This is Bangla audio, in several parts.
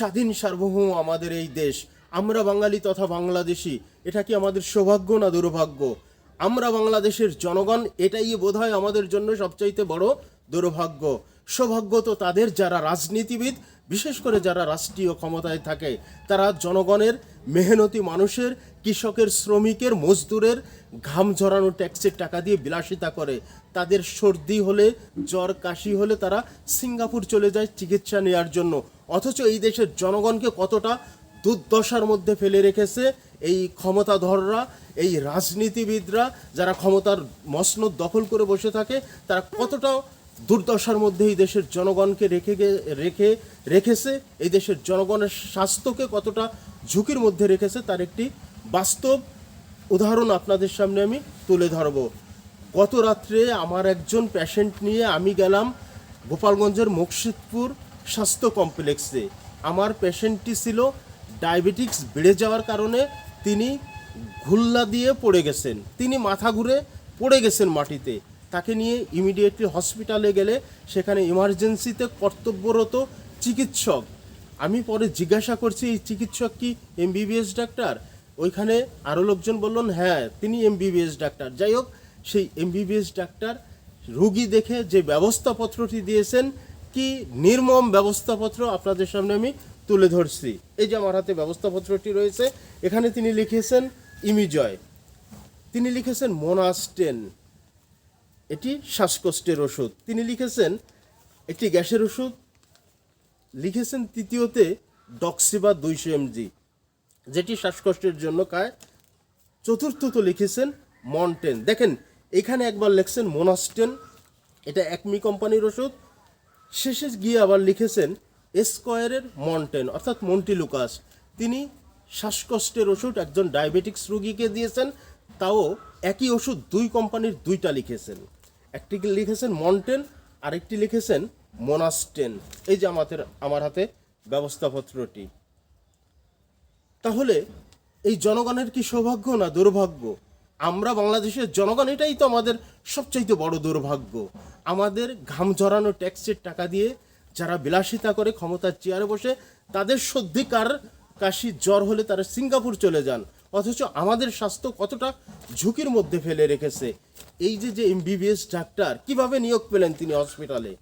স্বাধীন সার্বভৌম আমাদের এই দেশ। আমরা বাঙালি তথা বাংলাদেশি, এটা কি আমাদের সৌভাগ্য না দুর্ভাগ্য? আমরা বাংলাদেশের জনগণ, এটাই বোধহয় আমাদের জন্য সবচাইতে বড় দুর্ভাগ্য। সৌভাগ্য তো তাদের যারা রাজনীতিবিদ বিশেষ করে যারা রাষ্ট্রীয় ক্ষমতায় থাকে, তারা জনগণের মেহনতি মানুষের, কৃষকের, শ্রমিকের, মজদুরের ঘাম ঝরানো ট্যাক্সের টাকা দিয়ে বিলাসিতা করে। তাদের সর্দি হলে, জ্বর, কাশি হলে তারা সিঙ্গাপুর চলে যায় চিকিৎসা নেওয়ার জন্য। অথচ এই দেশের জনগণকে কতটা দুর্দশার মধ্যে ফেলে রেখেছে এই ক্ষমতাধররা, এই রাজনীতিবিদরা, যারা ক্ষমতার মসনদ দখল করে বসে থাকে, তারা কতটা দুর্দশার মধ্যে এই দেশের জনগণকে রেখে রেখে, রেখেছে। এই দেশের জনগণের স্বাস্থ্যকে কতটা ঝুঁকির মধ্যে রেখেছে তার একটি বাস্তব উদাহরণ আপনাদের সামনে আমি তুলে ধরব। গত রাত্রে আমার একজন পেশেন্ট নিয়ে আমি গেলাম গোপালগঞ্জের মুর্শিদপুর স্বাস্থ্য কমপ্লেক্সে। আমার পেশেন্টটি ছিল ডায়াবেটিক্স বেড়ে যাওয়ার কারণে তিনি ঘুল্লা দিয়ে পড়ে গেছেন। তিনি মাথা ঘুরে পড়ে গেছেন মাটিতে। তাকে নিয়ে ইমিডিয়েটলি হসপিটালে গেলে সেখানে ইমার্জেন্সিতে কর্তব্যরত চিকিৎসক। আমি পরে জিজ্ঞাসা করছি, এই চিকিৎসক কি এমবিবিএস ডাক্তার ওইখানে আরও লোকজন বললেন হ্যাঁ তিনি এমবিবিএস ডাক্তার যাই হোক, সেই এমবিবিএস ডাক্তার রুগী দেখে যে ব্যবস্থাপত্রটি দিয়েছেন, কি নির্মম ব্যবস্থাপত্র আপনাদের সামনে আমি তুলে ধরছি। এই যে আমার হাতে ব্যবস্থাপত্রটি রয়েছে, এখানে তিনি লিখেছেন, ইমিজয়। তিনি লিখেছেন মোনাস্টেন এটি শ্বাসকষ্টের ওষুধ। তিনি লিখেছেন একটি গ্যাসের ওষুধ। লিখেছেন তৃতীয়তে, ডক্সিবা দুইশো এমজি। যেটি শ্বাসকষ্টের জন্য খায়। চতুর্থত লিখেছেন, মন্টেন। দেখেন, এখানে একবার লিখছেন, মোনাস্টেন। এটা একমি কোম্পানির ওষুধ। শেষে গিয়ে আবার লিখেছেন স্কোয়ারের মন্টেন, অর্থাৎ মন্টিলুকাস। তিনি শ্বাসকষ্টের ওষুধ, একজন ডায়াবেটিক্স রোগীকে দিয়েছেন, তাও একই ওষুধ দুই কোম্পানির দুইটা লিখেছেন। একটি লিখেছেন মন্টেন, আরেকটি লিখেছেন মোনাস্টেন। এই যে আমাদের, আমার হাতে ব্যবস্থাপত্রটি। তাহলে এই জনগণের কি সৌভাগ্য না দুর্ভাগ্য? আমরা বাংলাদেশের জনগণ, এটাই তো আমাদের সবচাইতে বড় দুর্ভাগ্য। আমাদের ঘাম ঝরানো ট্যাক্সের টাকা দিয়ে যারা বিলাসিতা করে ক্ষমতার চেয়ারে বসে, তাদের সর্দিকার কাশি জ্বর হলে তারা সিঙ্গাপুর চলে যান। অথচ আমাদের স্বাস্থ্য কতটা ঝুঁকির মধ্যে ফেলে রেখেছে। এই যে যে এমবিবিএস ডাক্তার, কীভাবে নিয়োগ পেলেন তিনি হসপিটালে?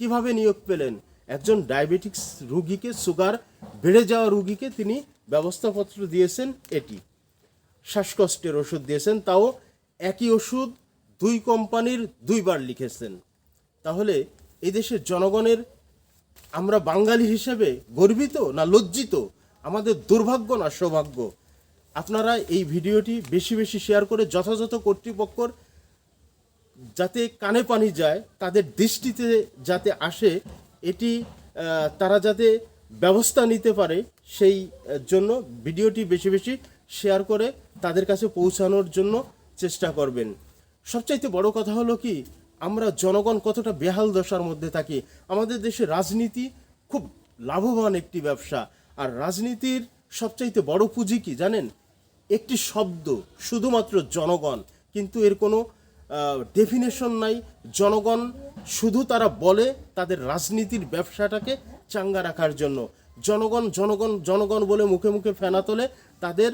কীভাবে নিয়োগ পেলেন? একজন ডায়াবেটিক্স রুগীকে, সুগার বেড়ে যাওয়া রুগীকে তিনি ব্যবস্থাপত্র দিয়েছেন এটি। শ্বাসকষ্টের ওষুধ দিয়েছেন, তাও একই ওষুধ দুই কোম্পানির দুইবার লিখেছেন। তাহলে এই দেশের জনগণের আমরা বাঙালি হিসেবে গর্বিত না লজ্জিত? আমাদের দুর্ভাগ্য না সৌভাগ্য। আপনারা এই ভিডিওটি বেশি বেশি শেয়ার করে যথাযথ কর্তৃপক্ষর যাতে কানে পানি যায়, তাদের দৃষ্টিতে যাতে আসে, এটি তারা যাতে ব্যবস্থা নিতে পারে, সেই জন্য ভিডিওটি বেশি বেশি শেয়ার করে তাদের কাছে পৌঁছানোর জন্য চেষ্টা করবেন। সবচাইতে বড় কথা হলো কি, আমরা জনগণ কতটা বেহাল দশার মধ্যে থাকি। আমাদের দেশে রাজনীতি খুব লাভবান একটি ব্যবসা। আর রাজনীতির সবচাইতে বড় পুঁজি কি জানেন? একটি শব্দ, শুধুমাত্র জনগণ। কিন্তু এর কোনো ডেফিনেশন নাই। জনগণ শুধু তারা বলে তাদের রাজনীতির ব্যবসাটাকে চাঙ্গা রাখার জন্য। জনগণ জনগণ জনগণ বলে মুখে মুখে ফেনা তোলে তাদের,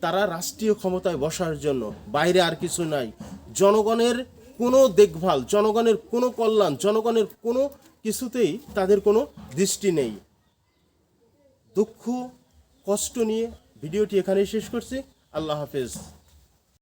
তারা রাষ্ট্রীয় ক্ষমতায় বসার জন্য। বাইরে আর কিছু নাই। জনগণের কোনো দেখভাল, জনগণের কোনো কল্যাণ, জনগণের কোনো কিছুতেই তাদের কোনো দৃষ্টি নেই। দুঃখ কষ্ট নিয়ে ভিডিওটি এখানেই শেষ করছি। আল্লাহ হাফেজ।